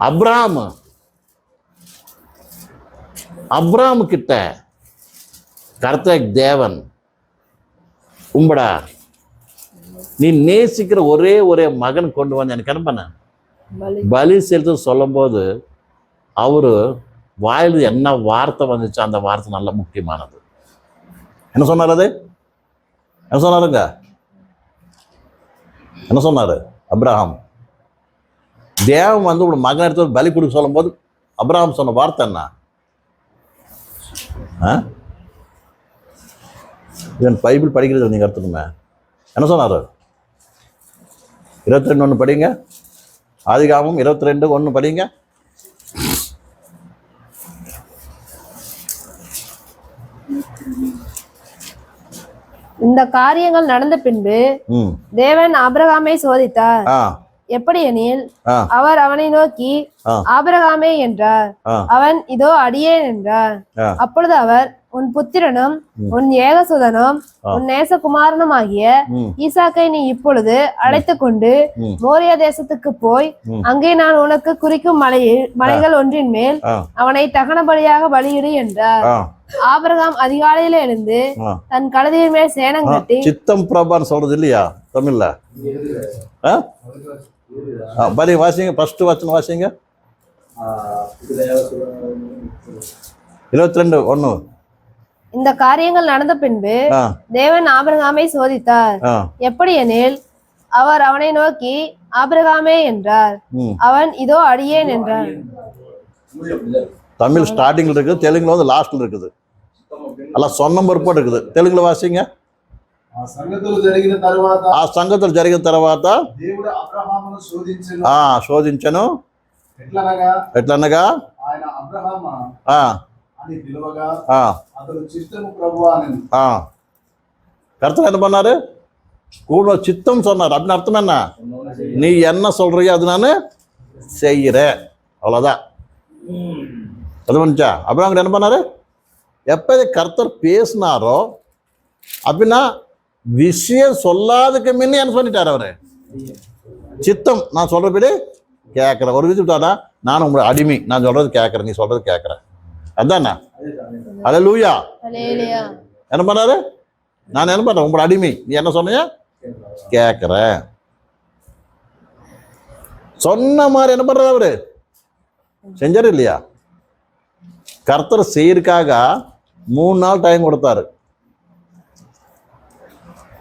Abram Abram கிட்ட கர்த்தர் தேவன். உம்படா நீ நேசிக்கிற ஒரே ஒரே மகன் கொண்டு வந்து எனக்கு என்ன பண்ண? பலி. செலுத்த சொல்லும்போது அவரு வாயில் என்ன வார்த்தை வந்துச்சு அந்த வார்த்தை நல்ல முக்கியமானது. என்ன சொன்னார் அது? என்ன சொன்னாருங்க? என்ன சொன்னாரு? அப்ரஹாம். தேவன் வந்து ஒரு மகன் எடுத்து பலி கொடுக்க சொல்லும்போது அப்ரஹாம் சொன்ன வார்த்தை என்ன? ஆ? இவன் பைபிள் படிக்கிறது நீங்க கற்றுக்குமே என்ன சொன்னாரு? இருபத்தி ரெண்டு ஒன்று படிங்க. ஆதிகாமம் இருபத்தி ரெண்டு ஒன்று படிங்க. இந்த காரியங்கள் நடந்த பின்பு ம். தேவன் ஆபிரகாமை சோதித்தார். ஆ. எப்படி எனில் ஆ. அவர் அவனை நோக்கி. ஆபிரகாமே என்றார். அவன் இதோ அடியேன் என்றார். அப்பொழுது அவர் உன் புத்திரனும் உன் ஏகசுதனும் உன் நேசகுமாரனும் ஆகிய ஈசாக்கை நீ இப்பொழுது அழைத்துக் கொண்டு. மோரியா தேசத்துக்கு போய். அங்கே நான் உனக்கு குறிக்கும் மலையில் மலைகள் ஒன்றின் மேல் அவனை தகன பலியாக பலியிடு என்றார். ஆபிரகாம் அதிகாலையில எழுந்து தன் கழுதையின் மேல் சேணம் ஆ, கட்டி சித்தம் பிரபான்னு சொல்றது இல்லையா தமிழ்ல பலி வாசிங்க ஃபஸ்ட்டு வச்சன வாசிங்க. இருபத்தி ரெண்டு ஒண்ணு. இந்த காரியங்கள் நடந்த பின்பு தேவன் ஆபிரகாமை சோதித்தார். எப்படி எனில் அவர் அவனை நோக்கி ஆபிரகாமே என்றார். அவன் இதோ அடியேன் என்றார். தமிழ் ஸ்டார்டிங்ல இருக்குது தெலுங்குல வந்து லாஸ்ட்ல இருக்குது. எல்லாம் சொன்ன பொறுப்போடு இருக்குது. தெலுங்குல வாசிங்க. ఆ సంగతులు జరిగిన తరువాత ఆ సంగతులు జరిగిన తర్వాత దేవుడు అబ్రహామును శోధించను ఆ శోధించను ఎట్లనగా ఎట్లనగా ఆయన అబ్రహామ ఆ అని పిలువగా ఆ అతడు చిత్తము ప్రభు అని ఆ கருத்து என்ன பண்ணாரு கூட சித்தம் சொன்னார் அப்படின்னு அர்த்தம் என்ன நீ என்ன சொல்றியோ அது நான் செய்கிறேன் அவ்வளோதான் அது வந்துச்சா அப்புறம் அங்கே என்ன பண்ணாரு எப்போ கர்த்தர் பேசினாரோ அப்படின்னா விஷயம் சொல்லாததுக்கு முன்னே என்ன சொல்லிட்டார் அவரு? சித்தம். நான் சொல்றபடி கேட்குறேன் ஒரு விஷயம் விட்டாடா நான் உங்களை அடிமை. நான் சொல்றது கேட்குறேன் நீ சொல்றது கேட்குறேன் அதானே? அல லூயா. என்ன பண்ணாரு நான் என்ன பண்றேன்? உங்களோட அடிமை. நீ என்ன சொன்னீங்க கேட்குறேன் சொன்ன மாதிரி என்ன பண்றாரு அவரு? செஞ்சாரு இல்லையா? கர்த்தர் செய்யறதுக்காக மூணு நாள் டைம் கொடுத்தாரு.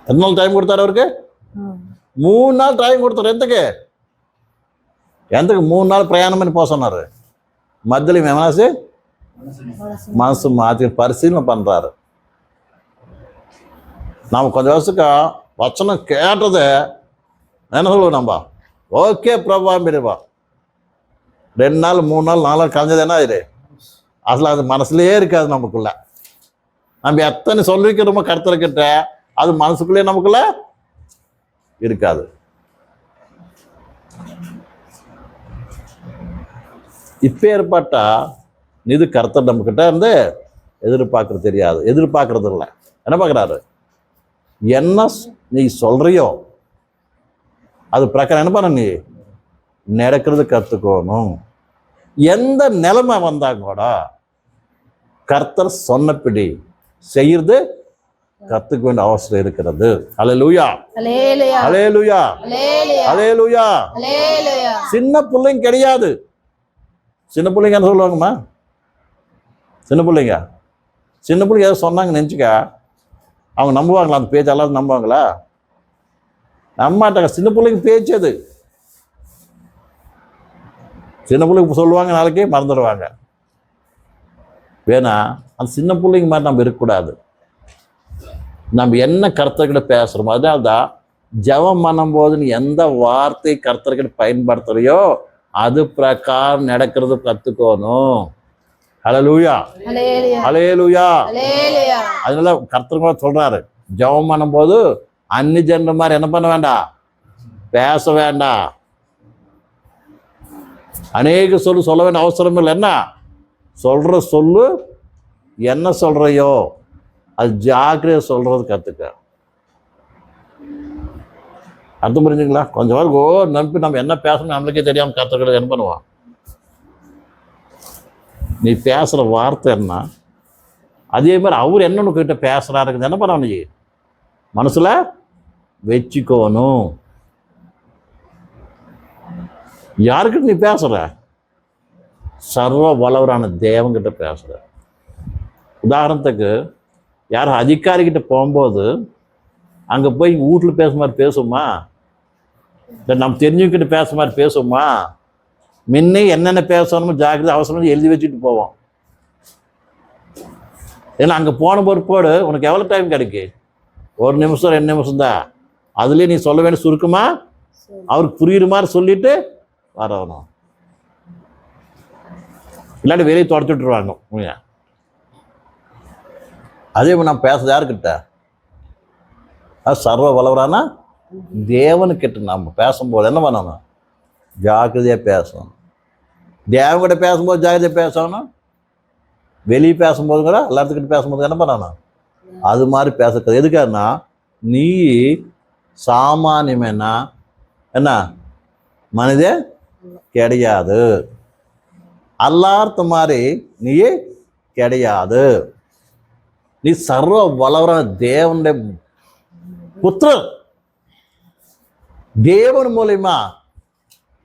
எத்தனை நாள் டைம் கொடுத்தாரு அவருக்கு மூணு நாள் டைம் கொடுத்தாரு எந்தக்கு எந்தக்கு மூணு நாள் பிரயாணம் பண்ணி போக சொன்னார் மத்தியில மெமனாசு மனசு மாற்றி பரிசீலனை பண்றாரு நாம் கொஞ்சம் வருஷத்துக்கு வச்சனம் கேட்டதை என்ன சொல்லுவோம் நம்ம ஓகே பிரபா பிரிவா ரெண்டு நாள் மூணு நாள் நாலு நாள் கலைஞ்சது என்ன அது அசல அது மனசுலயே இருக்காது நமக்குள்ள நம்ம எத்தனை சொல்லிக்கிறோமோ கருத்துருக்கிட்ட அது மனசுக்குள்ளே நமக்குள்ள இருக்காது. இப்பேற்பட்ட இது கருத்தர் நம்ம இருந்து எதிர்பார்க்கறது தெரியாது. எதிர்பார்க்கறது இல்லை. என்ன பார்க்குறாரு? என்ன நீ சொல்றியோ? அது பிரகாரம் என்ன பண்ண நீ? நடக்கிறது கற்றுக்கணும் எந்த நிலைமை வந்தால் கூட கர்த்தர் சொன்னபடி செய்யறது கத்துக்க வேண்டிய அவசரம் இருக்கிறது. அல்லேலூயா. அலையலூயா அல்லேலூயா. சின்ன பிள்ளைங்க கிடையாது. சின்ன பிள்ளைங்க என்ன சொல்லுவாங்கம்மா? சின்ன பிள்ளைங்க. சின்ன பிள்ளைங்க ஏதோ சொன்னாங்க நினச்சிக்க. அவங்க நம்புவாங்களா? அந்த பேச்சு எல்லாரும் நம்புவாங்களா? நம்ப மாட்டாங்க சின்ன பிள்ளைங்க பேச்சு அது. சின்ன பிள்ளைங்க சொல்லுவாங்க நாளைக்கு மறந்துடுவாங்க. வேணா அந்த சின்ன பிள்ளைங்க மாதிரி நம்ம இருக்கக்கூடாது. நம்ம என்ன கருத்தர்கிட்ட பேசுகிறோமோ அதனால தான் ஜெபம் பண்ணும்போது நீ எந்த வார்த்தை கர்த்தர்கிட்ட பயன்படுத்துறியோ அது பிரகாரம் நடக்கிறது அல்லேலூயா. ஹalleluya அல்லேலூயா. அதனால கர்த்தர் கூட சொல்றாரு. ஜெபம் பண்ணும்போது அன்னி ஜென்ற மாதிரி என்ன பண்ண வேண்டாம் பேச வேண்டாம் அநேக சொல்லு சொல்ல வேண்டிய அவசரம் இல்லை. என்ன? சொல்ற சொல்லு என்ன சொல்றையோ? அது ஜாக்கிரதை சொல்கிறது கத்துக்க. அர்த்தம் புரிஞ்சுங்களா? கொஞ்சம் வரைக்கும் ஓ நம்பி நம்ம என்ன பேசணும் நம்மளுக்கே தெரியாமல் கற்றுக்கிறது என்ன பண்ணுவான் நீ பேசுகிற வார்த்தை என்ன? அதே மாதிரி அவர் என்னன்னு கிட்ட பேசுகிறாருக்குது என்ன பண்ண நீ? மனசில் வச்சுக்கோணும். யாருக்கிட்ட நீ பேசுகிற சர்வ வளவரான தேவங்கிட்ட பேசுகிற உதாரணத்துக்கு யாரும் அதிகாரிகிட்ட போகும்போது அங்கே போய் வீட்டில் பேசுற மாதிரி பேசுமா இல்லை நம்ம தெரிஞ்சவங்கிட்ட பேசுற மாதிரி பேசுமா முன்னே என்னென்ன பேசணுமோ ஜாக்கிரதை அவசரம் எழுதி வச்சுட்டு போவோம். ஏன்னா அங்கே போன பொறுப்போடு உனக்கு எவ்வளோ டைம் கிடைக்கு? ஒரு நிமிஷம் ரெண்டு நிமிஷம் தான். அதுலேயே நீ சொல்ல வேண்டிய சுருக்கமா? அவருக்கு புரியுற மாதிரி சொல்லிட்டு வரணும். இல்லாட்டி வெளியே தொடச்சு விட்ருவாங்க உண்மையா? அதே மாதிரி நான் பேசுறது யாருக்கிட்ட அது சர்வ வளவரானா தேவனுக்கிட்ட நம்ம பேசும்போது என்ன பண்ணணும்? ஜாக்கிரதையாக பேசணும். தேவன்கிட்ட பேசும்போது ஜாக்கிரதையாக பேசணும். வெளியே பேசும்போது கூட எல்லாத்துக்கிட்ட பேசும்போது என்ன பண்ணணும்? அது மாதிரி பேசக்கூடாது. எதுக்காருன்னா நீ சாமானியமேனா? என்ன? மனித கிடையாது. அல்லார்த்த மாதிரி நீயே கிடையாது. நீ சர்வ வளவர தேவனுடைய புத்திரன் தேவன் மூலியமா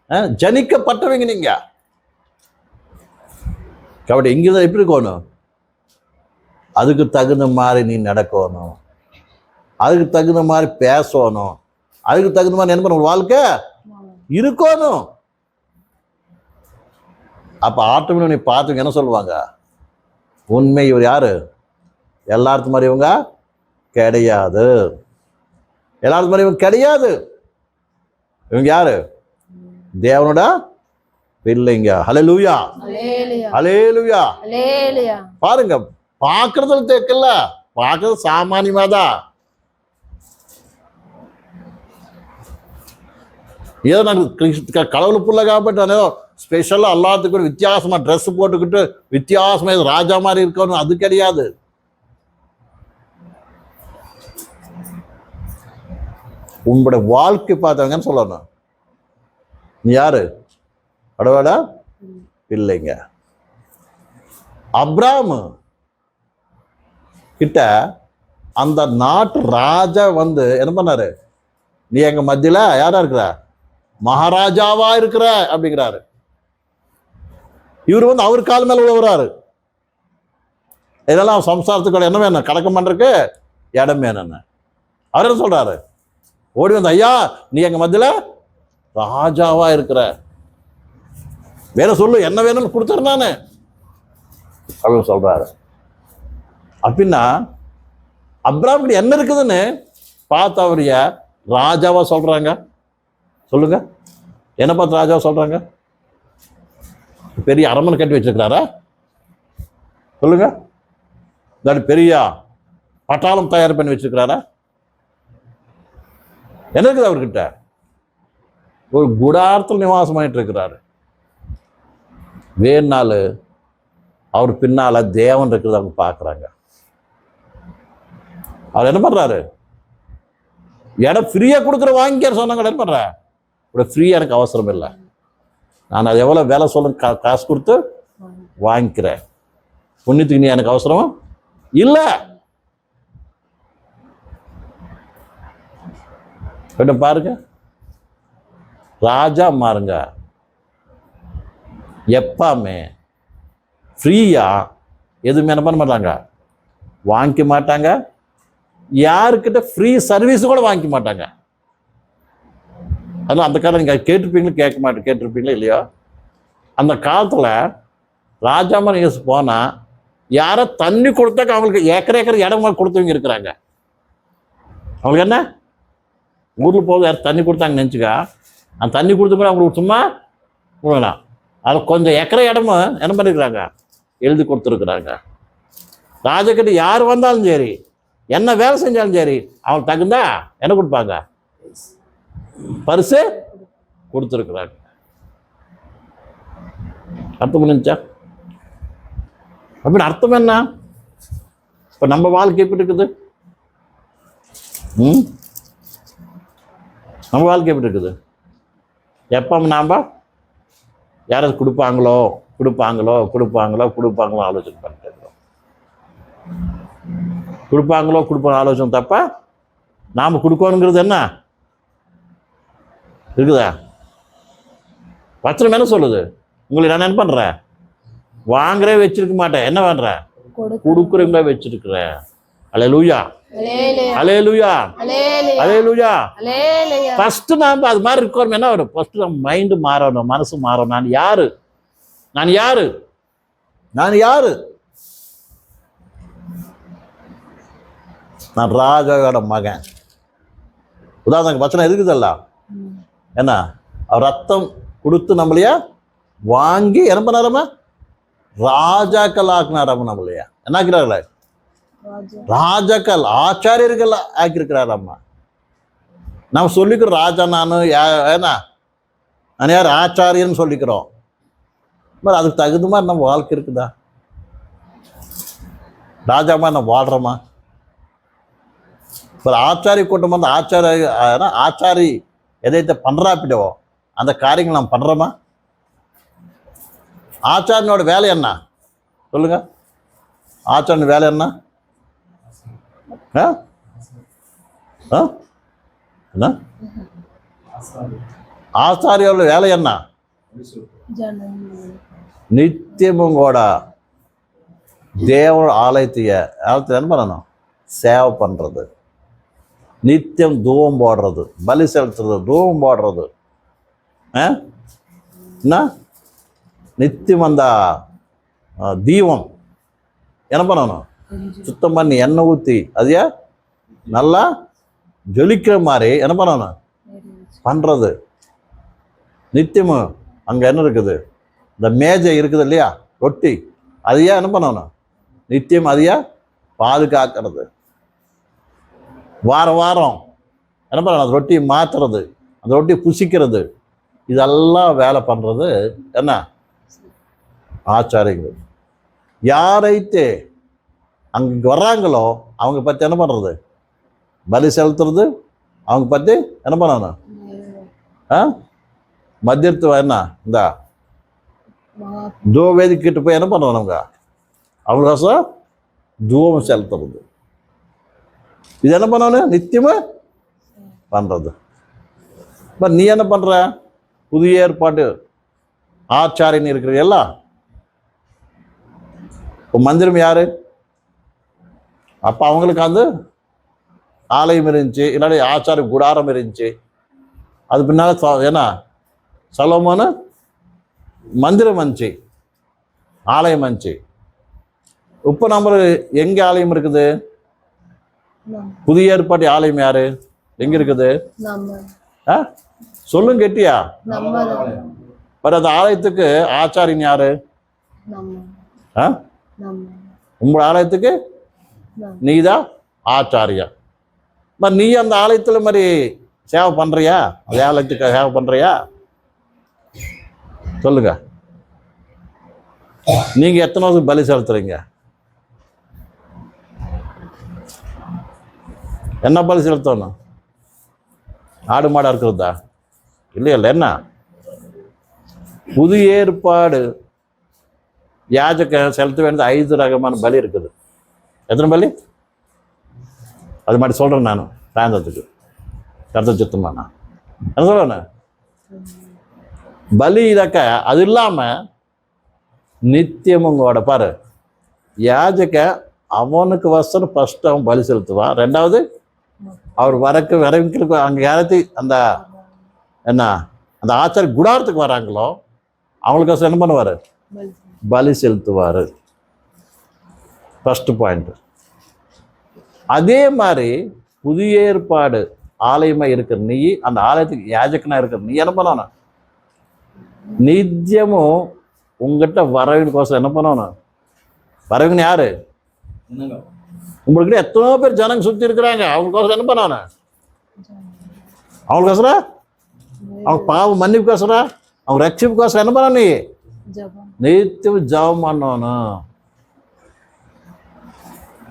அஹ், ஜனிக்கப்பட்டவங்க நீங்க కాబట్టి இங்கிருந்தா எப்படி இருக்கணும் அதுக்கு தகுந்த மாதிரி நீ நடக்கணும் அதுக்கு தகுந்த மாதிரி பேசணும் அதுக்கு தகுந்த மாதிரி என்ன பண்ண ஒரு வாழ்க்கை இருக்கணும் அப்ப ஆட்டோமேட்டிக் நீ பார்த்துங்க என்ன சொல்லுவாங்க உண்மை இவர் யாரு எல்லாத்துக்கும் மாதிரி கிடையாது. எல்லாத்து மாதிரி இவங்க கிடையாது. இவங்க யாரு? தேவனோட பிள்ளைங்க. ஹலலூயா ஹலேலுயா பாருங்க பார்க்கறதுல தேக்கல்ல. பார்க்கறது சாமானியமா தான். ஏதோ நாங்கள் கடவுள் புள்ள காப்பட்டு ஏதோ ஸ்பெஷலாக எல்லாத்துக்கும் வித்தியாசமாக ட்ரெஸ் போட்டுக்கிட்டு வித்தியாசமாக ராஜா மாதிரி இருக்கணும் அது கிடையாது. உங்களோட வாழ்க்கை பார்த்தவங்கன்னு சொல்லணும். நீ யாரு? அடவாடா? இல்லைங்க. அப்ராம் கிட்ட அந்த நாட்டு ராஜா வந்து என்ன பண்ணாரு? நீ எங்க மத்தியில யாரா இருக்கிற? மகாராஜாவா இருக்கிற அப்படிங்கிறாரு. இவர் வந்து அவர் கால் மேல உழவுறாரு இதெல்லாம் சம்சாரத்துக்கு என்ன வேணும்? கடக்கம் பண்றதுக்கு இடம் வேணும்னு. அவர் என்ன சொல்றாரு? ஓடி வந்த ஐயா நீ எங்க மத்தியில் ராஜாவா இருக்கிற. வேற சொல்லு என்ன வேணும்னு கொடுத்துறேன் நான். அப்படின்னு சொல்றாரு. அப்படின்னா அப்ராம் என்ன இருக்குதுன்னு பார்த்து அவரைய ராஜாவா சொல்றாங்க. சொல்லுங்க. என்ன பார்த்து ராஜாவா சொல்றாங்க? பெரிய அரமனை கட்டி வச்சிருக்கிறாரா? சொல்லுங்க. பெரிய பட்டாளம் தயார் பண்ணி வச்சிருக்கிறாரா? என்ன இருக்குது அவர்கிட்ட? ஒரு குடாரத்தில் நிவாசம் பண்ணிட்டு இருக்கிறாரு வேணால் அவர் பின்னால தேவன் இருக்கிறத அவங்க பார்க்குறாங்க. அவர் என்ன பண்றாரு? இடம் ஃப்ரீயா கொடுக்குற வாங்கிக்க சொன்னாங்க. என்ன பண்ணுறேன் இப்படி ஃப்ரீயா எனக்கு அவசரம் இல்லை. நான் அது எவ்வளோ வேலை சொல்ல கா காசு கொடுத்து வாங்கிக்கிறேன். புண்ணியத்துக்கு நீ எனக்கு அவசரம்? இல்லை. கிட்ட பாருங்க. ராஜா மாறுங்க. எப்பாமே ஃப்ரீயாக எதுவுமே என்ன பண்ண மாட்டாங்க. வாங்கிக்க மாட்டாங்க. யாருக்கிட்ட ஃப்ரீ சர்வீஸ் கூட வாங்கிக்க மாட்டாங்க. அதனால் அந்த காலம் நீங்கள் கேட்டிருப்பீங்களா கேட்க மாட்டேன் கேட்டிருப்பீங்களா இல்லையா? அந்த காலத்தில் ராஜாமன் யூஸ் போனால் யாரோ தண்ணி கொடுத்தாக்க அவங்களுக்கு ஏக்கர் ஏக்கர் இடம் கொடுத்தவங்க இருக்கிறாங்க. அவங்களுக்கு என்ன? ஊரில் போகுது யார் தண்ணி கொடுத்தாங்க நினச்சிக்கா. அந்த தண்ணி கொடுத்து கூட அவங்களுக்கு சும்மா விடலாம் அது கொஞ்சம் எக்கரை இடமும் என்ன பண்ணிருக்கிறாங்க? எழுதி கொடுத்துருக்குறாங்க. ராஜக்கிட்ட யார் வந்தாலும் சரி என்ன வேலை செஞ்சாலும் சரி அவங்களுக்கு தகுந்தா என்ன கொடுப்பாங்க? பரிசு கொடுத்துருக்குறாங்க. அர்த்தம் புரிஞ்சா அப்படின்னு அர்த்தம் என்ன? இப்போ நம்ம வாழ்க்கை எப்படி இருக்குது? ம்? நம்ம வாழ்க்கை எப்படி இருக்குது? எப்போ நாம் யாராவது கொடுப்பாங்களோ கொடுப்பாங்களோ கொடுப்பாங்களோ கொடுப்பாங்களோ ஆலோசனை பண்ணிட்டு இருக்கிறோம். கொடுப்பாங்களோ கொடுப்பாங்க ஆலோசனை தப்பா நாம் கொடுக்கணுங்கிறது என்ன? இருக்குதா? வச்சனம் என்ன சொல்லுது? உங்களை நான் என்ன பண்ணுறேன் வாங்குறே வச்சிருக்க மாட்டேன். என்ன பண்ணுறேன் கொடு கொடுக்குறவங்கள வச்சிருக்கிறேன். அலே லூயா அலேலே அலே லூயா அலேலே அலே லூயா அலேலையா ஃபர்ஸ்ட் நாம் அது மாதிரி இருக்கணும் என்ன வரும்? ஃபர்ஸ்ட் நம்ம மைண்டு மாறணும் மனசு மாறணும். நான் யாரு? நான் யாரு? நான் யாரு? நான் ராஜாவோட மகன். உதாரணத்துக்கு வச்சனம் இருக்குதல்ல? என்ன? ரத்தம் கொடுத்து நம்மளைய வாங்கி என்ன பண்ணாரம்மா? ராஜாக்கள் ஆக்கினாராம நம்மளைய. என்ன ஆக்கிறார்களே ராஜாக்கள் ஆச்சாரியர்கள் ஆக்கியிருக்கிறாரம்மா. நாம் சொல்லிக்கிறோம் ராஜா நான் யா- ஏன்னா நான் யார் ஆச்சாரியன்னு சொல்லிக்கிறோம். மாதிரி அதுக்கு தகுந்த மாதிரி நம்ம வாழ்க்கை இருக்குதா? ராஜா மாதிரி நம்ம வாழ்கிறோமா இப்போ ஆச்சாரி கூட்டம் வந்து ஆச்சாரிய ஆச்சாரி எதைத்த பண்ணுறாப்பிடவோ அந்த காரியங்கள் நாம் பண்ணுறோமா ஆச்சாரியனோட வேலை என்ன? சொல்லுங்கள் ஆச்சாரியன் வேலை என்ன? என்ன? ஆச்சாரியோட வேலை என்ன? நித்தியமும் கூட தேவன் ஆலயத்தைய ஆலயத்தை என்ன பண்ணணும்? சேவை பண்ணுறது நித்தியம் தூவம் போடுறது. பலி செலுத்துறது. தூவம் போடுறது. ஆ? என்ன? நித்தியம் அந்த தீபம். என்ன பண்ணணும்? சுத்தம் பண்ணி எண்ணெய் ஊற்றி அதையா? நல்லா ஜொலிக்கிற மாதிரி என்ன பண்ணணும்? பண்ணுறது நித்தியமும் அங்கே என்ன இருக்குது? இந்த மேஜை இருக்குது இல்லையா? ரொட்டி. அதையா என்ன பண்ணணும்? நித்தியம் அதையா? பாதுகாக்கிறது. வாரம் வாரம் என்ன பண்ணணும்? அந்த ரொட்டியை மாற்றுறது அந்த ரொட்டியை புசிக்கிறது. இதெல்லாம் வேலை பண்ணுறது என்ன? ஆச்சாரியங்கள் யாரைத்தே அங்கே வர்றாங்களோ அவங்க பற்றி என்ன பண்ணுறது பலி செலுத்துறது அவங்க பற்றி என்ன பண்ணணும்? ஆ? மத்தியத்து என்ன? இந்த. தூவேதி கிட்ட போய் என்ன பண்ணுவோம் நம்ம அவங்களுக்கோசம் தூவம் செலுத்துறது. இது என்ன பண்ணணும்? நித்தியமாக பண்றது. இப்போ நீ என்ன பண்ற? புதிய ஏற்பாடு ஆச்சாரியன் இருக்கிற எல்லாம் இப்போ மந்திரம் யாரு? அப்போ அவங்களுக்கு வந்து ஆலயம் இருந்துச்சு இல்லாட்டி ஆச்சார குடாரம் இருந்துச்சு. அது பின்னால் ஏன்னா சலோமான மந்திரம் வந்துச்சு ஆலயம் வந்துச்சு. இப்போ நம்ம எங்கே ஆலயம் இருக்குது? புதிய ஏற்பாட்டு ஆலயம் யாரு? எங்க இருக்குது? சொல்லும் கெட்டியா? பட் அந்த ஆலயத்துக்கு ஆச்சாரியன் யாரு? உங்களோட ஆலயத்துக்கு நீதான் ஆச்சாரியா. మరి நீ அந்த ஆலயத்துல மாதிரி சேவை பண்றியா? அந்த ஆலயத்துக்கு சேவை பண்றியா? சொல்லுங்க. நீங்க எத்தனை வருஷம் பலி செலுத்துறீங்க? என்ன பலி செலுத்தணும்? ஆடு மாடா இருக்கிறதா? இல்லையா இல்லை என்ன? புது ஏற்பாடு. யாஜக செலுத்த வேண்டிய ஐந்து ரகமான பலி இருக்குது. எத்தனை பலி அது மாதிரி சொல்கிறேன் நான். சாயந்தரத்துக்கு கருத்த சித்தமா நான். என்ன சொல்கிறேன் பலி இதக்க அது இல்லாமல் நித்தியமுங்கோட பாரு. யாஜக அவனுக்கு வசனம் ஃபஸ்ட்டு அவன் பலி செலுத்துவான். ரெண்டாவது அவர் வரக்கு வரவங்களுக்கு அங்கே யாராத்தையும் அந்த என்ன அந்த ஆச்சாரி குடாரத்துக்கு வராங்களோ அவங்களுக்கு என்ன பண்ணுவார்? பலி செலுத்துவார். ஃபஸ்ட்டு பாயிண்ட் அதே மாதிரி புதிய ஏற்பாடு ஆலயமா இருக்கிற நீ அந்த ஆலயத்துக்கு யாஜகனா இருக்கிற நீ என்ன பண்ணணும்? நித்தியமும் உங்ககிட்ட வரவின் கோசம் என்ன பண்ணணும்? வரவின் யாரு? உங்களுக்கு எத்தனையோ பேர் ஜனங்க சுத்தி இருக்கிறாங்க. அவங்களுக்கோசரம் என்ன பண்ணணும்? அவங்களுக்கோசரம்? அவங்க பாவம் மன்னிப்புக்கோசரம்? அவங்க ரட்சிப்புக்கோசரம் என்ன பண்ணணும் நீ? ஜபம். நித்தியம் ஜபம் பண்ணணும்.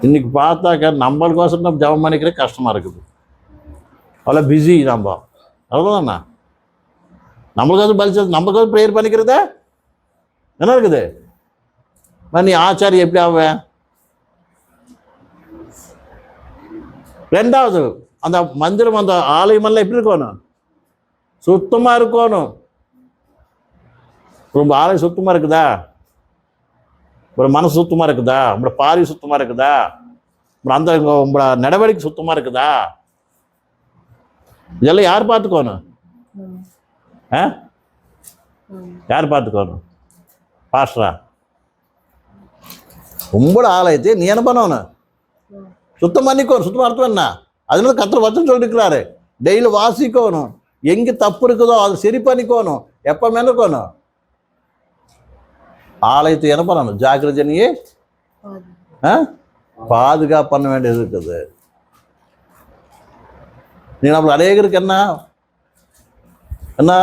இன்னைக்கு பார்த்தாக்க நம்மளுக்கோசரம் நம்ம ஜபம் பண்ணிக்கிறே கஷ்டமா இருக்குது. அவ்வளோ பிஸி நம்ம அவ்வளோதாண்ணா நம்மளுக்காவது பலிச்சது நம்மளுக்காவது ப்ரேயர் பண்ணிக்கிறத? என்ன இருக்குது? நீ ஆச்சாரி எப்படி ஆவேன் ரெண்டாவது அந்த மந்திரம் அந்த ஆலயமெல்லாம் எப்படி இருக்கணும்? சுத்தமாக இருக்கணும். ரொம்ப ஆலயம் சுத்தமாக இருக்குதா? ஒரு மனசு சுத்தமாக இருக்குதா? உங்களோட பார்வை சுத்தமாக இருக்குதா? அப்புறம் அந்த உங்களோட நடவடிக்கை சுத்தமாக இருக்குதா? இதெல்லாம் யார் பார்த்துக்கோணும்? ஆ? யார் பார்த்துக்கோணும்? பாஸ்டரா? உங்களோட ஆலயத்தை நீ என்ன பண்ணணும்? சுத்தம் பண்ணிக்கோணும். சுத்தமாக அர்த்தம் என்ன? அதனால கத்திர வச்சம் சொல்லிருக்கிறாரு. டெய்லி வாசிக்கணும். எங்கே தப்பு இருக்குதோ அதை சரி பண்ணிக்கோணும். மேலே இருக்கணும்? ஆலயத்தை என்ன பண்ணணும்? ஜாகிரஜனியே பாதுகாப்பு பண்ண வேண்டியது இருக்குது. நீ நம்மள அநேகருக்கு என்ன? என்ன?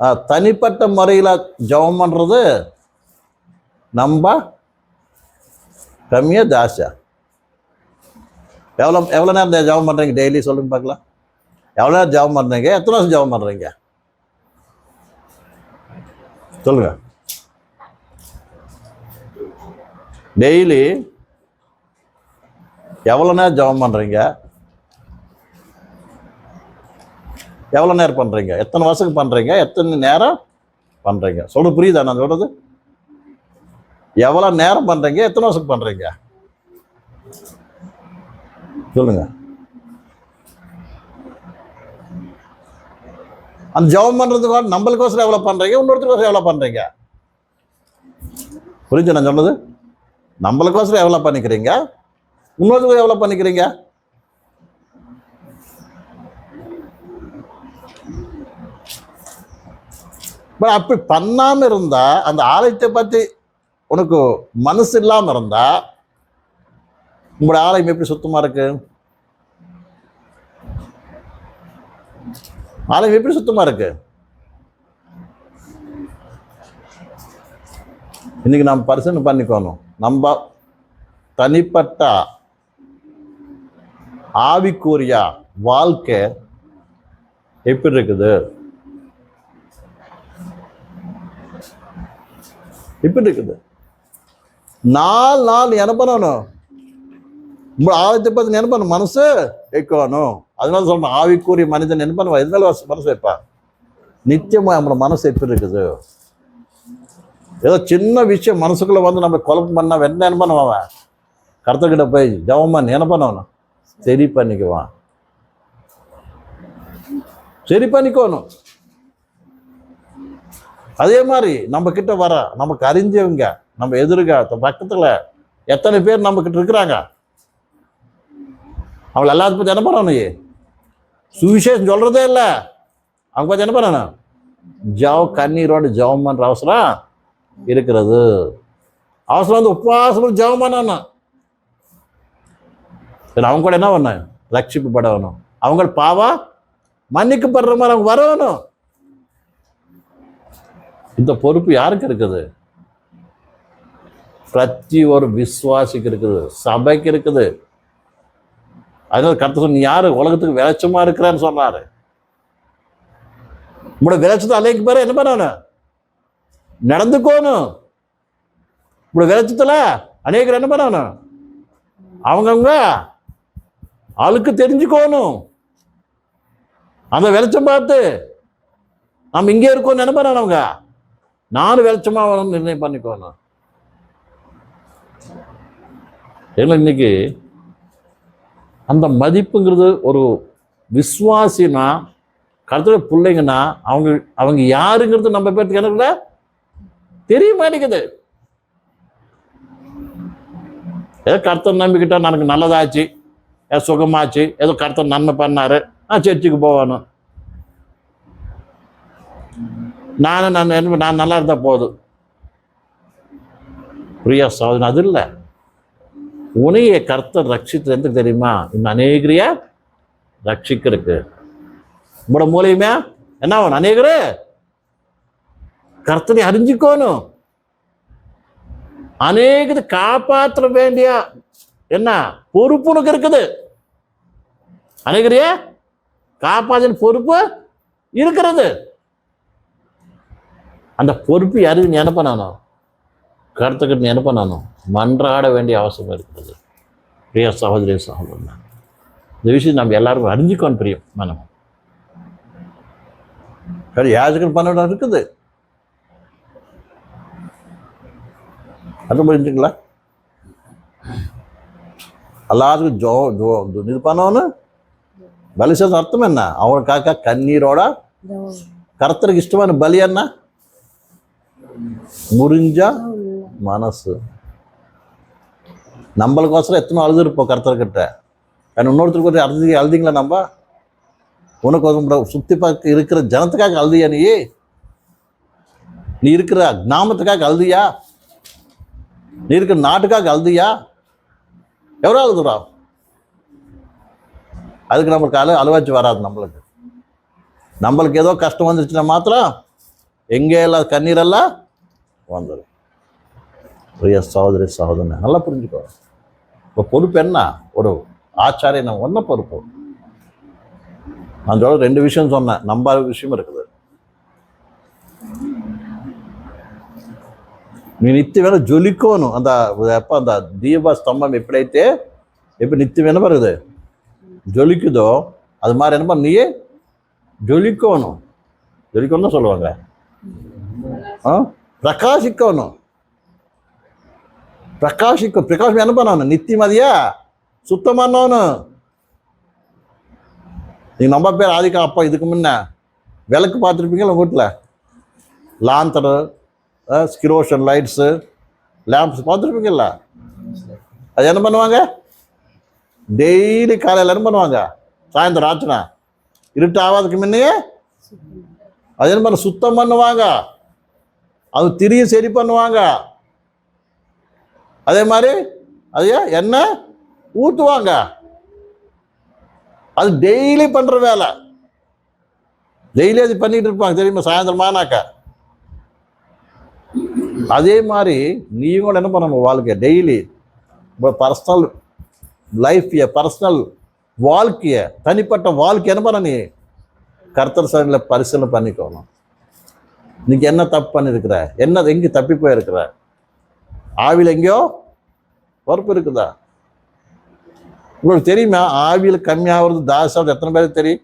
ஆ, தனிப்பட்ட முறையில் ஜெபம் பண்ணுறது நம்ம கம்மியாக ஜாஸ்தியா? எவ்வளோ எவ்வளோ நேரம் ஜெபம் பண்ணுறீங்க டெய்லி சொல்லுங்க பார்க்கலாம். எவ்வளோ நேரம் ஜெபம் பண்ணுறீங்க எத்தனை வருஷம் ஜெபம் பண்ணுறீங்க சொல்லுங்கள் டெய்லி எவ்வளோ நேரம் ஜெபம் பண்ணுறீங்க எவ்வளோ நேரம் பண்ணுறீங்க எத்தனை வருஷத்துக்கு பண்ணுறீங்க எத்தனை நேரம் பண்ணுறீங்க சொல்ல புரியுதா நான் சொல்கிறது எவ்வளோ நேரம் பண்ணுறீங்க எத்தனை வருஷத்துக்கு பண்ணுறீங்க சொல்லுங்க. அந்த ஜெபம் பண்ணுறதுக்கு நம்மளுக்கோசரம் எவ்வளோ பண்ணுறீங்க இன்னொருத்தருக்கோசரம் எவ்வளோ பண்ணுறீங்க புரிஞ்சு நான் சொன்னது நம்மளுக்கோசரம் எவ்வளோ பண்ணிக்கிறீங்க? இன்னொருத்தருக்கு எவ்வளோ பண்ணிக்கிறீங்க? பட் அப்படி பண்ணாமல் இருந்தா அந்த ஆலயத்தை பற்றி உனக்கு மனசு இல்லாமல் இருந்தா உங்களோட ஆலயம் எப்படி சுத்தமாக இருக்கு? ஆலயம் எப்படி சுத்தமாக இருக்கு? இன்னைக்கு நாம் பரிசீலனை பண்ணிக்கணும். நம்ம தனிப்பட்ட ஆவிக்குரிய வாழ்க்கை எப்படி இருக்குது? எப்படி இருக்குது? நாலு நாள் என்ன பண்ணணும்? உங்க ஆலயத்தை பார்த்து என்ன பண்ணணும்? மனசு வைக்கணும். அதனால சொல்றேன் ஆவிக்குரிய மனிதன் என்ன பண்ணுவா எதனால மனசு வைப்பா நிச்சயமாக நம்மளோட மனசு எப்படி இருக்குது? ஏதோ சின்ன விஷயம் மனசுக்குள்ளே வந்து நம்ம குழப்பம் பண்ணா வேணா என்ன பண்ணுவான் அவன்? கருத்துக்கிட்ட போய் ஜெபம் பண்ணி என்ன பண்ணணும் சரி பண்ணிக்குவான். சரி பண்ணிக்கணும். அதே மாதிரி நம்ம கிட்ட வர நமக்கு அறிஞ்சவங்க நம்ம எதிர்க பக்கத்தில் எத்தனை பேர் நம்ம கிட்ட இருக்கிறாங்க? அவளை எல்லாத்தையும் பற்றி என்ன பண்ணணும் சுவிசேஷம் சொல்றதே இல்லை. அவங்க பற்றி என்ன பண்ணணும்? ஜவ் கண்ணீரோட ஜெபம் பண்ற அவசரம்? இருக்கிறது. அவசரம் வந்து உபவாசம் ஜெபம் சரி, அவங்க கூட என்ன பண்ண ரட்சிப்பு வேணும். அவங்க பாவா? மன்னிக்கப்படுற மாதிரி அவங்க வரணும் இந்த பொறுப்பு யாருக்கு இருக்குது? பிரதி ஒரு விசுவாசிக்கு இருக்குது. சபைக்கு இருக்குது. அதனால கருத்து சொன்ன யாரு? உலகத்துக்கு வெளிச்சமா இருக்கிறான்னு சொன்னாரு. உங்களோட வெளிச்சத்தை அலைக்கு பேர என்ன பண்ணணும்? நடந்துக்கோணும் உங்களோட வெளிச்சத்துல அநேகர் என்ன பண்ணணும் அவங்கவுங்க ஆளுக்கு தெரிஞ்சுக்கோணும் அந்த வெளிச்சம் பார்த்து நம்ம இங்கே இருக்கோம் என்ன அவங்க? நானும் வெளிச்சமாக வரணும்னு நிர்ணயம் பண்ணிக்கோணும் ஏன்னா இன்னைக்கு அந்த மதிப்புங்கிறது ஒரு விஸ்வாசினா கருத்துல பிள்ளைங்கன்னா அவங்க அவங்க யாருங்கிறது நம்ம பேருக்கு என்ன தெரிய மாட்டேங்குது ஏதோ கர்த்தர் நம்பிக்கிட்டா எனக்கு நல்லதாச்சு. ஏதோ சுகமாச்சு. ஏதோ கர்த்தர் நன்மை பண்ணாரு. நான் சர்ச்சுக்கு போவானு நானும் நான் என்ன நான் நல்லா இருந்தா போதும். பிரியா சோதனை அது இல்லை. உனைய கர்த்தர் ரட்சித்து எந்த தெரியுமா? இன்னும் அநேகிரியா ரட்சிக்கிறதுக்கு. உங்களோட மூலியமே என்ன ஆகணும் அநேகரு? கர்த்தனை அறிஞ்சிக்கோணும் அநேகது காப்பாற்ற வேண்டிய என்ன பொறுப்பு உனக்கு இருக்குது அநேகரிய காப்பாற்றின பொறுப்பு இருக்கிறது அந்த பொறுப்பு யாருக்கு நீ என்ன பண்ணணும் கருத்துக்கிட்டு நீ என்ன பண்ணணும் மன்றாட வேண்டிய அவசியம் இருக்கிறது பிரிய சகோதரி சகோதரன் இந்த விஷயம் நம்ம எல்லாருக்கும் அறிஞ்சிக்கோன்னு பிரியம் மனம் யாருக்கு பண்ண இருக்குது அது புரிஞ்சுங்களா எல்லாத்துக்கும் ஜோ ஜோ இது பண்ணவனு బలిసేది అర్థం అన్న అవును కాక కన్నీరోడ కర్తరికి ఇష్టమైన బలి అన్న మురింజ మనసు நம்பளுக்கோசரம் எத்தனை அழுதுருப்போம் கருத்தர்கிட்ட ஆனால் இன்னொருத்தருக்கு ஒரு அழுதி அழுதிங்களா நம்ம உனக்கு ஒரு சுத்தி பார்க்க இருக்கிற ஜனத்துக்காக அழுதியா நீ நீ இருக்கிற கிராமத்துக்காக அழுதியா நீ இருக்கிற நாட்டுக்காக அழுதியா? எவ்வளோ அழுதுறா? அதுக்கு நம்மளுக்கு அழு அழுவாச்சு வராது நம்மளுக்கு. நம்மளுக்கு ஏதோ கஷ்டம் வந்துருச்சுன்னா மாத்திரம் எங்கே எல்லாம் கண்ணீரெல்லாம் வந்துடும் பிரிய சகோதரி சகோதரன் நல்லா புரிஞ்சுக்கோ. இப்போ பொறுப்பு என்ன? ஒரு ஆச்சாரிய நம்ம ஒன்றும் பொறுப்பு நான் சொல்ல ரெண்டு விஷயம் சொன்னேன். நம்பாத விஷயம் இருக்குது. నీ నిత్య వేళ జొలికోను అంత ఎప్ప అంత దీప స్తంభం ఎప్పుడైతే ఎప్పుడు నిత్య వినపడదు ஜொலிக்குதோ அது மாதிரி என்ன பண்ண நீயே ஜொலிக்கணும் ஜொலிக்கணும் தான் சொல்லுவாங்க ஆ பிரகாசிக்கணும் பிரகாசிக்கும் பிரகாஷம் என்ன பண்ணணும் நித்தியமதியா சுத்தமானவனும் நீங்க நம்ம பேர் ஆதிக்கா அப்பா இதுக்கு முன்ன விளக்கு பார்த்துருப்பீங்களா வீட்டில் லாந்தரு ஸ்கிரோஷன் லைட்ஸு லேம்ப்ஸ் பார்த்துருப்பீங்கல்ல? அது என்ன பண்ணுவாங்க? டெய்லி காலையில் என்ன பண்ணுவாங்க? சாயந்தரம் ஆச்சுனா இருட்டு ஆகாதுக்கு முன்னையே அது என்ன பண்ண சுத்தம் பண்ணுவாங்க. அது திரிய சரி பண்ணுவாங்க. அதே மாதிரி அதையா எண்ணெய் ஊற்றுவாங்க அது டெய்லி பண்ணுற வேலை. டெய்லி அது பண்ணிட்டு இருப்பாங்க தெரியுமா? சாயந்தரமானாக்கா. அதே மாதிரி நீயும் கூட என்ன பண்ணணும் வாழ்க்கை டெய்லி பர்சனல் லைஃப் பர்சனல் வாழ்க்கையை தனிப்பட்ட வாழ்க்கை என்ன பண்ண நீ? கர்த்தர் சைடில் பரிசீலனை பண்ணிக்கணும். இன்னைக்கு என்ன தப்பு பண்ணியிருக்கிற என்ன எங்கே தப்பி போயிருக்கிற? ஆவியில் எங்கேயோ பொறுப்பு இருக்குதா? உங்களுக்கு தெரியுமா? ஆவியில் கம்மியாகிறது தாசாவது எத்தனை பேருக்கு தெரியும்?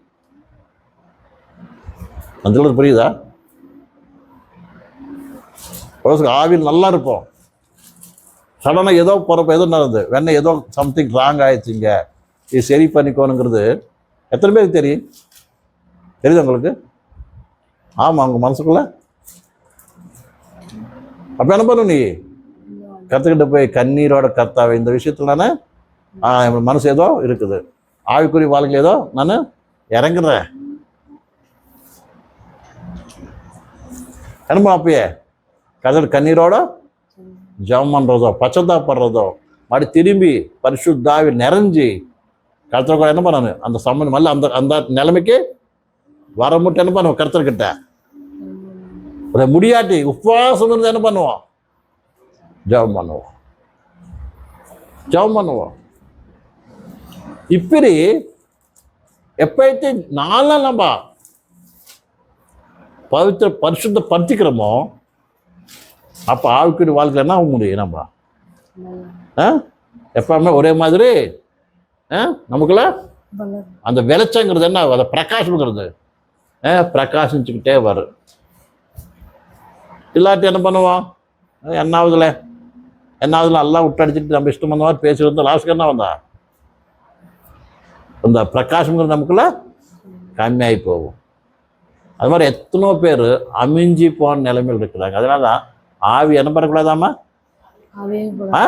அந்த புரியுதா? ஒரு நல்லா இருப்போம். சடனாக ஏதோ பிறப்பு ஏதோ நடந்து வேணா ஏதோ சம்திங் ராங் ஆயிடுச்சுங்க. இது சரி பண்ணிக்கோணுங்கிறது எத்தனை பேருக்கு தெரியும்? தெரியுது உங்களுக்கு? ஆமாம் உங்கள் மனசுக்குள்ள? அப்போ என்ன பண்ணு நீ? கற்றுக்கிட்டு போய் கண்ணீரோட கத்தாவை. இந்த விஷயத்தில் நான் ஆ, என் மனசு ஏதோ இருக்குது. ஆவிக்குறி வாழ்க்கை ஏதோ நான் இறங்குறேன். என்ன அப்பயே கதை கண்ணீரோட ஜெபம் பண்ணுறதோ பச்சதாப்படுறதோ மறுபடி திரும்பி பரிசுத்தாவி நிறைஞ்சி கருத்தர் கூட என்ன பண்ணணும் அந்த சம்மன் மல்ல அந்த அந்த நிலைமைக்கு வர மட்டும் என்ன பண்ணுவோம்? கருத்தர்கிட்ட. அதை முடியாட்டி உபவாசம் இருந்து என்ன பண்ணுவோம்? ஜெபம் பண்ணுவோம். ஜெபம் பண்ணுவோம். இப்படி எப்பైతే நாளா நம்ம பவித்திர பரிசுத்த படுத்திக்கிறோமோ அப்போ ஆழ்க்குடி வாழ்க்கையில் என்ன ஆக முடியும்? நம்ம ஆ? எப்பவுமே ஒரே மாதிரி ஆ? நமக்குள்ள அந்த வெளிச்சங்கிறது என்ன அதை பிரகாசம்ங்கிறது ஆ? பிரகாசிச்சுக்கிட்டே வரும். இல்லாட்டி என்ன பண்ணுவோம்? என்ன ஆகுதுல என்ன ஆகுதுல எல்லாம் விட்டடிச்சிட்டு நம்ம இஷ்டம் வந்த மாதிரி பேசிட்டு லாஸ்ட்க்கு என்ன வந்தா? அந்த பிரகாசம்ங்கிறது நமக்குள்ள கம்மியாகி போகும். அது மாதிரி எத்தனோ பேர் அமிஞ்சி போன நிலைமையில் இருக்கிறாங்க. அதனால தான் ஆவி என்ன பண்ணக்கூடாதாம்மா ஆ?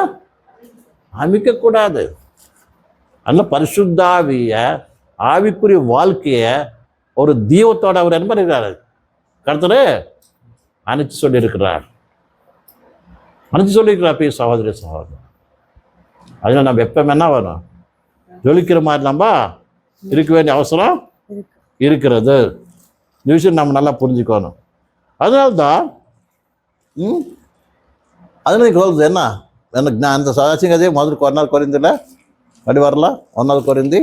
அமைக்கக்கூடாது அந்த பரிசுத்தாவிய ஆவிக்குரிய வாழ்க்கைய ஒரு தீவத்தோட அவர் என்ன பண்ணிருக்காரு? கருத்தரு அணைச்சு சொல்லியிருக்கிறார். அணைச்சு சொல்லியிருக்கிறார் போய் சகோதரி சகோதரன் அதனால நம்ம எப்போ என்ன வரும் ஜொலிக்கிற மாதிரி நம்ம இருக்க வேண்டிய அவசரம் இருக்கிறது. இந்த விஷயம் நம்ம நல்லா புரிஞ்சுக்கணும். அதனால అదే రోజు ఎన్నా ఎన్న జ్ఞానంత సదాశయం అదే మొదటి కొన్నాళ్ళు కొరిందిలే? మడివరలా ఉన్నది కొరింది?